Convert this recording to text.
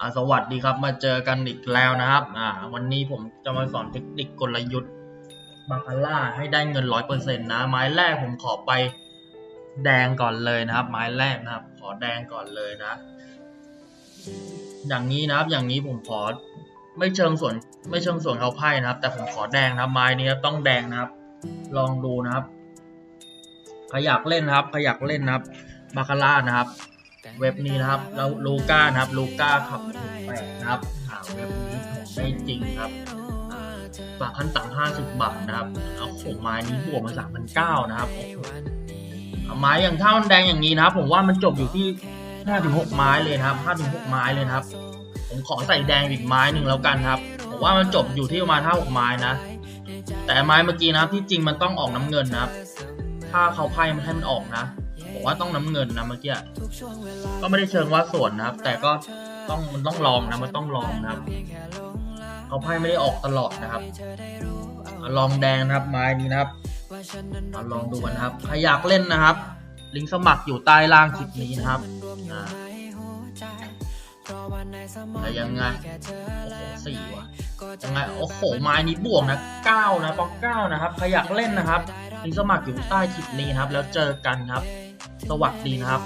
อ่าสวัสดีครับมาเจอกันอีกแล้วนะครับอ่าวันนี้ผมจะมาสอนเทคนิคกลยุทธ์บาคาร่าให้ได้เงินร้อยเปอร์เซ็นต์นะไม้แรกผมขอไปแดงก่อนเลยนะครับ ไม้แรกนะครับ ขอแดงก่อนเลยนะ อย่างนี้นะครับอย่างนี้ผมขอไม่เชิงส่วนไม่เชิงส่วนเขาไพ่นะครับ แต่ผมขอแดงนะครับไม้นี้ต้องแดงนะครับ ลองดูนะครับใครอยากเล่นนะครับใครอยากเล่นนะครับบาคาร่านะครับ เว็บนี้นะครับแล้วลูก้านะครับลูก้าขับแปดนะครับหาเว็บนี้ของได้จริงครับฝากขั้นต่ำห้าสิบบาทนะครับเอาของไม้นี้บวกมาสามพันเก้านะครับเอาไม้อย่างถ้ามันแดงอย่างนี้นะครับ ผมว่ามันจบอยู่ที่ห้าถึงหกไม้เลยนะครับห้าถึงหกไม้เลยนะครับ ผมขอใส่แดงอีกไม้หนึ่งแล้วกันครับผมว่ามันจบอยู่ที่ประมาณห้าหกไม้นะ แต่ไม้เมื่อกี้นะครับที่จริงมันต้องออกน้ำเงินนะครับ ถ้าเขาไพ่มันให้มันออกนะ ผมว่าต้องน้ำเงินนะเมื่อกี้ก็ไม่ได้เชิงว่าส่วนนะครับ แต่ก็ต้องมันต้องลองนะมันต้องลองนะครับเขาไพ่ไม่ได้ออกตลอดนะครับอะลองแดงนะครับไม้นี้นะครับมาลองดูกันนะครับใครอยากเล่นนะครับ ลิงก์สมัครอยู่ใต้ล่างคลิปนี้นะครับอ่าแต่ยังไงโอ้โหสี่ว่ะยังไงโอ้โหไม้นี้บวกนะเก้านะปอกเก้านะครับใครอยากเล่นนะครับลิงก์สมัครอยู่ใต้คลิปนี้นะครับ แล้วเจอกันครับ สวัสดีนะครับ